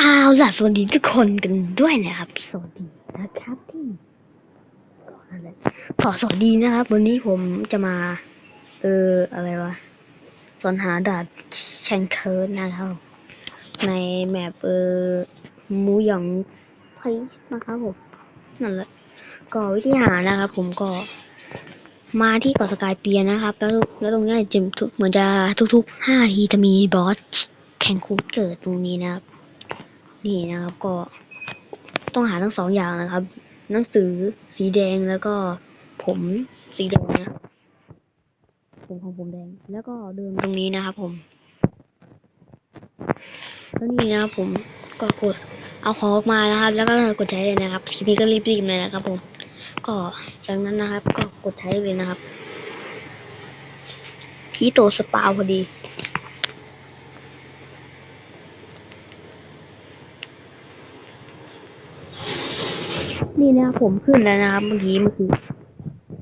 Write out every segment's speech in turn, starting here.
อาล่ะสวัสดีทุกคนกันด้วยนะครับ สวัสดีนะครับที่ก่อนอะไรขอสวัสดีนะครับ วันนี้ผมจะมา เอออะไรวะสอนหาดาดแชงเคิร์ดนะครับ ในแมปเออมูหยองไพส์นะครับผมนั่นแหละก็วิธีหานะครับ ผมก็มาที่เกาะสกายเปียนะครับ แล้วแล้วตรงนี้จะเหมือนจะทุกๆห้าทีจะมีบอสแข่งคูเกิดตรงนี้นะครับ นี่นะครับก็ต้องหาทั้งสองอย่างนะครับ หนังสือสีแดงแล้วก็ผมสีแดงนะผมของผมแดง แล้วก็เดินตรงนี้นะครับผมแล้วนี่นะครับผมก็กดเอาของออกมานะครับ แล้วก็กดใช้เลยนะครับทีนี้ก็รีบๆเลยนะครับ ผม ก็จากนั้นนะครับ ก็กดใช้เลยนะครับ ที่โตสปาวพอดี นี่นะครับผมขึ้นแล้วนะครับเมื่อกี้เมื่อกี้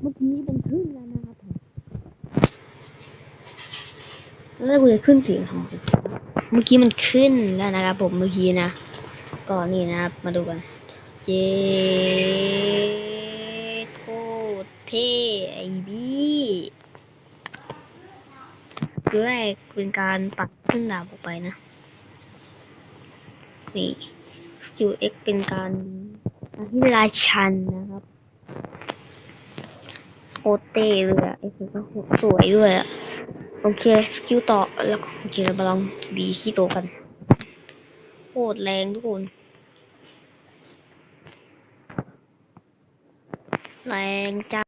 เมื่อกี้มันขึ้นแล้วนะครับผมแล้วกูจะขึ้นเสียงทำไมเมื่อกี้มันขึ้นแล้วนะครับผมเมื่อกี้นะก็นี่นะครับมาดูกันเย้โคตรเท่ไอบี้คือแรกเป็นการปัดขึ้นดาบออกไปนะนี่สกิลเอ็กเป็นการ ที่ราชันนะครับโคเต้เลยอะไอ้คือก็สวยด้วยอะโอเค สกิลต่อ แล้วก็โอเคเรามาลองดีที่โตกันโคตรแรงทุกคนแรงจ้า